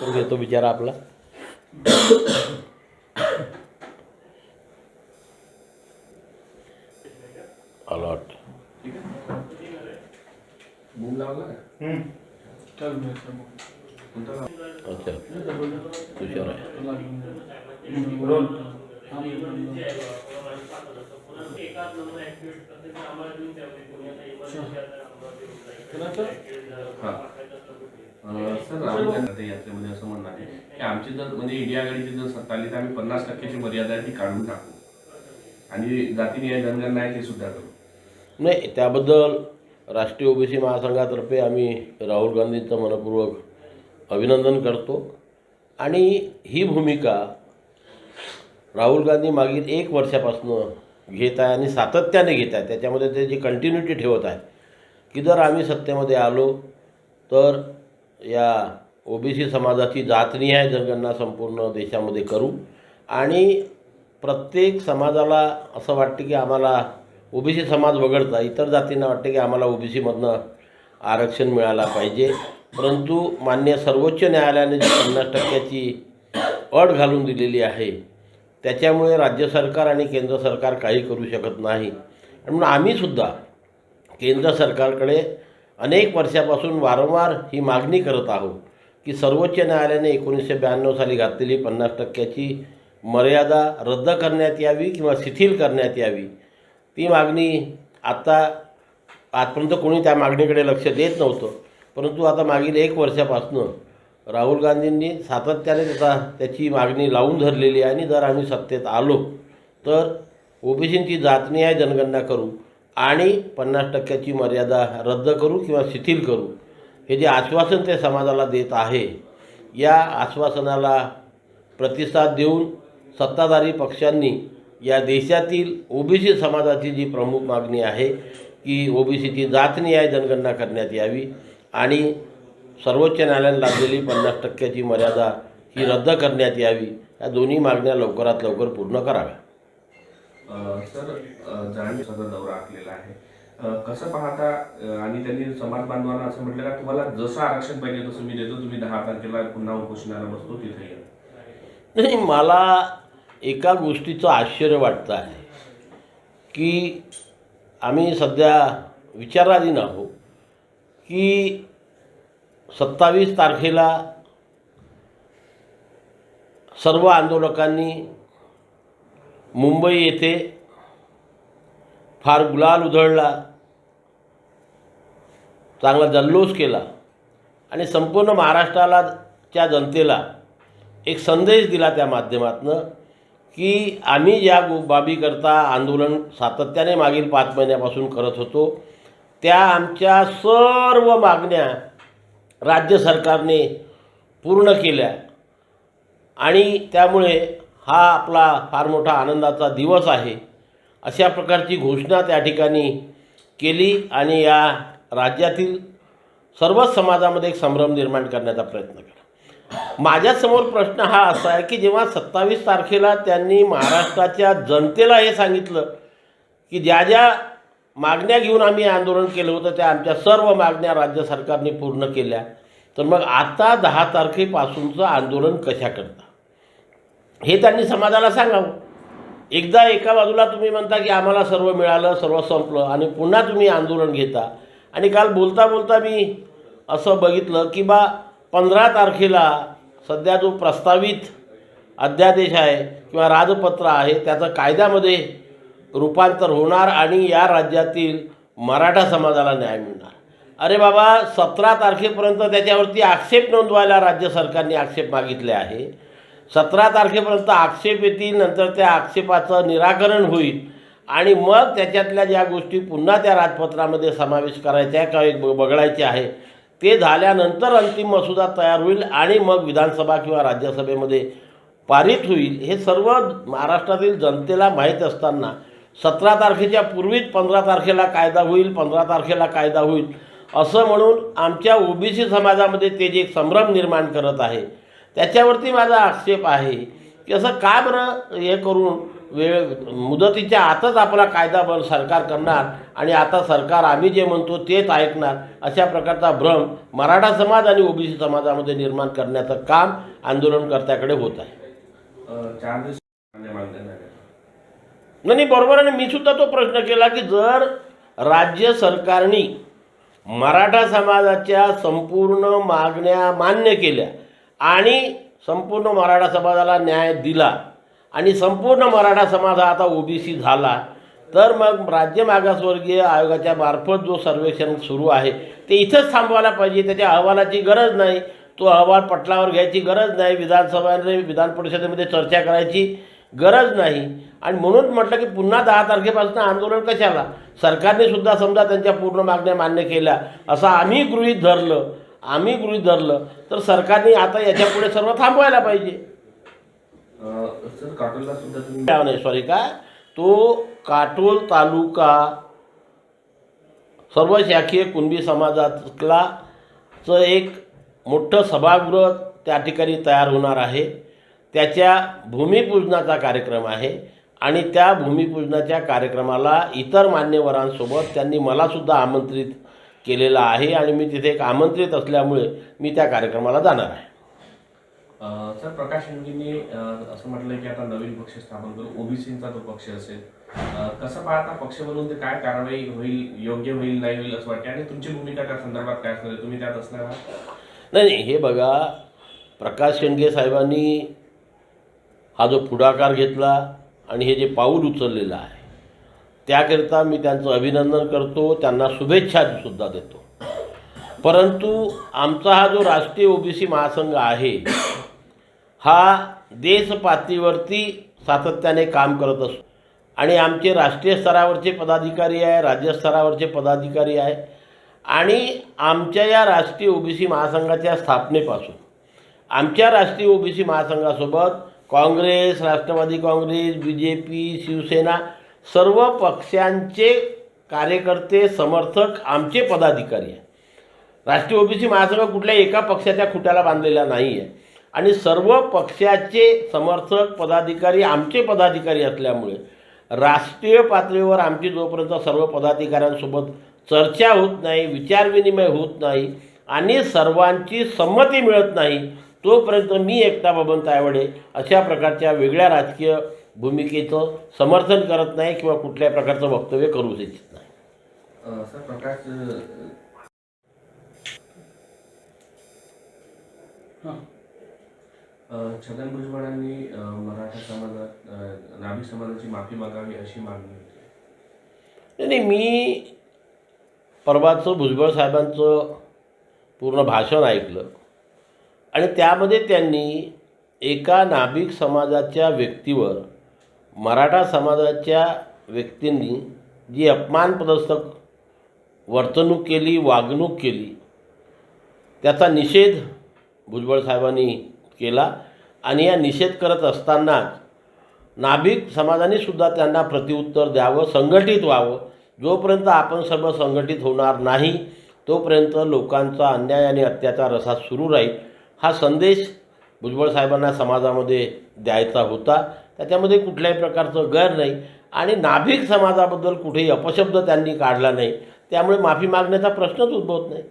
तो घेतो बिचारा आपला. अलॉट? अच्छा. तुषार आहे. हा. सर राहुल गांधी यात्रेमध्ये असं म्हणणं आहे की आमची जर म्हणजे इंडिया आघाडीची जर सत्ता आली तर आम्ही पन्नास टक्क्याची मर्यादा आहे ती काढून टाकू. आणि जातीने जनगणना आहे ते सुद्धा करू. नाही त्याबद्दल राष्ट्रीय ओबीसी महासंघातर्फे आम्ही राहुल गांधींचं मनपूर्वक अभिनंदन करतो. आणि ही भूमिका राहुल गांधी मागील एक वर्षापासून घेत आहे आणि सातत्याने घेत आहे. त्याच्यामध्ये ते जी कंटिन्युटी ठेवत आहे की जर आम्ही सत्तेमध्ये आलो तर या ओबीसी समाजाची जातनिहाय जनगणना संपूर्ण देशामध्ये करू. आणि प्रत्येक समाजाला असं वाटतं की आम्हाला ओबीसी समाज वगळता इतर जातींना वाटते की आम्हाला ओबीसीमधनं आरक्षण मिळायला पाहिजे. परंतु मान्य सर्वोच्च न्यायालयाने जी पन्नास टक्क्याची अट घालून दिलेली आहे त्याच्यामुळे राज्य सरकार आणि केंद्र सरकार काही करू शकत नाही. म्हणून आम्हीसुद्धा केंद्र सरकारकडे अनेक वर्षापासून वारंवार ही मागणी करत आहोत की सर्वोच्च न्यायालयाने एकोणीसशे ब्याण्णव साली घातलेली पन्नास टक्क्याची मर्यादा रद्द करण्यात यावी किंवा शिथिल करण्यात यावी ती मागणी आत्ता आजपर्यंत कोणी त्या मागणीकडे लक्ष देत नव्हतं. परंतु आता मागील एक वर्षापासनं राहुल गांधींनी सातत्याने त्याचा त्याची मागणी लावून धरलेली आहे आणि जर आम्ही सत्तेत आलो तर ओबीसींची आहे जनगणना करू. आणि पन्नास टक्क्याची मर्यादा रद्द करू किंवा शिथिल करू हे जे आश्वासन ते समाजाला देत आहे या आश्वासनाला प्रतिसाद देऊन सत्ताधारी पक्षांनी या देशातील ओबीसी समाजाची जी प्रमुख मागणी आहे की ओबीसीची जातनिहाय जनगणना करण्यात यावी आणि सर्वोच्च न्यायालयाने लादलेली पन्नास टक्क्याची मर्यादा ही रद्द करण्यात यावी या दोन्ही मागण्या लवकरात लवकर पूर्ण कराव्या. सर अं, जरांगेचा दौरा आखलेला आहे. कसं पाहता आणि त्यांनी समाज बांधवांना असं म्हटलं का तुम्हाला जसं आरक्षण पाहिजे तसं मी देतो तुम्ही दहा तारखेला पुन्हा उपोषणाला बसतो तिथे या. नाही मला एका गोष्टीचं आश्चर्य वाटतं आहे की आम्ही सध्या विचाराधीन आहोत की सत्तावीस तारखेला सर्व आंदोलकांनी मुंबई येथे फार गुलाल उधळला चांगला जल्लोष केला आणि संपूर्ण महाराष्ट्राला च्या जनतेला एक संदेश दिला त्या माध्यमातनं की आम्ही ज्या बाबीकरता आंदोलन सातत्याने मागील पाच महिन्यापासून करत होतो. त्या आमच्या सर्व मागण्या राज्य सरकारने पूर्ण केल्या आणि त्यामुळे हा आपला फार मोठा आनंदाचा दिवस आहे. अशा प्रकारची घोषणा त्या ठिकाणी केली आणि या राज्यातील सर्वच समाजामध्ये एक संभ्रम निर्माण करण्याचा प्रयत्न केला. माझ्यासमोर प्रश्न हा असा आहे की जेव्हा सत्तावीस तारखेला त्यांनी महाराष्ट्राच्या जनतेला हे सांगितलं की ज्या ज्या मागण्या घेऊन आम्ही आंदोलन केलं होतं त्या आमच्या सर्व मागण्या राज्य सरकारने पूर्ण केल्या तर मग आता दहा तारखेपासूनचं आंदोलन कशा करता हे त्यांनी समाजाला सांगावं. एकदा एका बाजूला तुम्ही म्हणता की आम्हाला सर्व मिळालं सर्व संपलं आणि पुन्हा तुम्ही आंदोलन घेता. आणि काल बोलता बोलता मी असं बघितलं की बा पंधरा तारखेला सध्या जो प्रस्तावित अध्यादेश आहे किंवा राजपत्र आहे त्याचं कायद्यामध्ये रूपांतर होणार आणि या राज्यातील मराठा समाजाला न्याय मिळणार. अरे बाबा सतरा तारखेपर्यंत त्याच्यावरती आक्षेप नोंदवायला राज्य सरकारने आक्षेप मागितले आहे. सतरा तारखेपर्यंत आक्षेप येतील नंतर त्या आक्षेपाचं निराकरण होईल. आणि मग त्याच्यातल्या ज्या गोष्टी पुन्हा त्या राजपत्रामध्ये समावेश करायच्या आहे किंवा एक ब- बघडायचे आहे ते झाल्यानंतर अंतिम मसुदा तयार होईल आणि मग विधानसभा किंवा राज्यसभेमध्ये पारित होईल. हे सर्व महाराष्ट्रातील जनतेला माहीत असताना सतरा तारखेच्या पूर्वीच पंधरा तारखेला कायदा होईल पंधरा तारखेला कायदा होईल असं म्हणून आमच्या ओबीसी समाजामध्ये ते जे संभ्रम निर्माण करत आहे त्याच्यावरती माझा आक्षेप आहे की असं का बरं हे करून वेळ मुदतीच्या आतच आपला कायदा बन सरकार करणार आणि आता सरकार आम्ही जे म्हणतो तेच ऐकणार अशा प्रकारचा भ्रम मराठा समाज आणि ओबीसी समाजामध्ये निर्माण करण्याचं काम आंदोलनकर्त्याकडे होत आहे नाही बरोबर ना. मी सुद्धा तो प्रश्न केला की जर राज्य सरकारने मराठा समाजाच्या संपूर्ण मागण्या मान्य केल्या आणि संपूर्ण मराठा समाजाला न्याय दिला. आणि संपूर्ण मराठा समाज हा आता ओबीसी झाला. तर मग राज्य मागासवर्गीय आयोगाच्या मार्फत जो सर्वेक्षण सुरू आहे ते इथंच थांबवायला पाहिजे. त्याच्या अहवालाची गरज नाही. तो अहवाल पटलावर घ्यायची गरज नाही. विधानसभेने विधान परिषदेमध्ये चर्चा करायची गरज नाही. आणि म्हणून म्हटलं की पुन्हा दहा तारखेपासून आंदोलन कशाला? सरकारने सुद्धा समजा त्यांच्या पूर्ण मागण्या मान्य केल्या. असं आम्ही गृहीत धरलं. आम्ही गृहीत धरलं तर सरकारने आता याच्यापुढे सर्व थांबवायला पाहिजे. सर काटोलला सुद्धा तुम्ही काय नाही सॉरी काय? तो काटोल तालुका सर्व शाखीय कुणबी समाजातला चं एक मोठं सभागृह त्या ठिकाणी तयार होणार आहे. त्याच्या भूमिपूजनाचा कार्यक्रम आहे आणि त्या भूमिपूजनाच्या कार्यक्रमाला इतर मान्यवरांसोबत त्यांनी मलासुद्धा आमंत्रित केलेलं आहे आणि मी तिथे एक आमंत्रित असल्यामुळे मी त्या कार्यक्रमाला जाणार आहे. सर प्रकाश अं, असं म्हटलंय की आता नवीन पक्ष स्थापन करू. ओबीसीचा तो पक्ष असेल. कसं पाहता पक्ष बनवून ते काय कारवाई होईल योग्य होईल नाही होईल असं वाटतं आणि तुमची भूमिका त्या संदर्भात काय असणार आहे? तुम्ही त्यात असणार नाही नाही हे बघा प्रकाश शेंडगे साहेबांनी हा जो पुढाकार घेतला आणि हे जे पाऊल उचललेलं आहे त्याकरिता मी त्यांचं अभिनंदन करतो त्यांना शुभेच्छा सुद्धा देतो. परंतु आमचा हा जो राष्ट्रीय ओबीसी महासंघ आहे हा देशपातळीवरती सातत्याने काम करत असतो. आणि आमचे राष्ट्रीय स्तरावरचे पदाधिकारी आहे राज्यस्तरावरचे पदाधिकारी आहे आणि आमच्या या राष्ट्रीय ओबीसी महासंघाच्या स्थापनेपासून आमच्या राष्ट्रीय OBC महासंघासोबत Congress Rashtravadi Congress B J P Shiv Sena सर्व पक्षांचे कार्यकर्ते समर्थक आमचे पदाधिकारी आहे राष्ट्रीय ओबीसी महासंघ कुठल्या एका पक्षाच्या खुट्याला बांधलेला नाही आहे आणि सर्व पक्षाचे समर्थक पदाधिकारी आमचे पदाधिकारी असल्यामुळे राष्ट्रीय पातळीवर आमची जोपर्यंत सर्व पदाधिकाऱ्यांसोबत चर्चा होत नाही विचारविनिमय होत नाही आणि सर्वांची संमती मिळत नाही तोपर्यंत मी एकटा बबन तायवडे अशा प्रकारच्या वेगळ्या राजकीय भूमिकेचं समर्थन करत नाही किंवा कुठल्याही प्रकारचं वक्तव्य करू इच्छित नाही. अं, सर प्रकाश अं, अं, छगन भुजबळांनी मराठा समाजात नाभिक समाजाची माफी मागावी अशी मागणी होती. नाही नाही मी परवाचं भुजबळ साहेबांचं पूर्ण भाषण ऐकलं आणि त्यामध्ये त्यांनी एका नाभिक समाजाच्या व्यक्तीवर मराठा समाजाच्या व्यक्तींनी जी अपमानप्रदस्त वर्तणूक केली वागणूक केली त्याचा निषेध भुजबळ साहेबांनी केला आणि या निषेध करत असतानाच नाभिक समाजाने सुद्धा त्यांना प्रतिउत्तर द्यावं संघटित व्हावं. जोपर्यंत आपण सर्व संघटित होणार नाही तोपर्यंत लोकांचा अन्याय आणि अत्याचार असा सुरू राहील. हा संदेश भुजबळ साहेबांना समाजामध्ये द्यायचा होता. त्याच्यामध्ये कुठल्याही प्रकारचं गैर नाही. आणि नाभिक समाजाबद्दल कुठेही अपशब्द त्यांनी काढला नाही. त्यामुळे माफी मागण्याचा प्रश्नच उद्भवत नाही.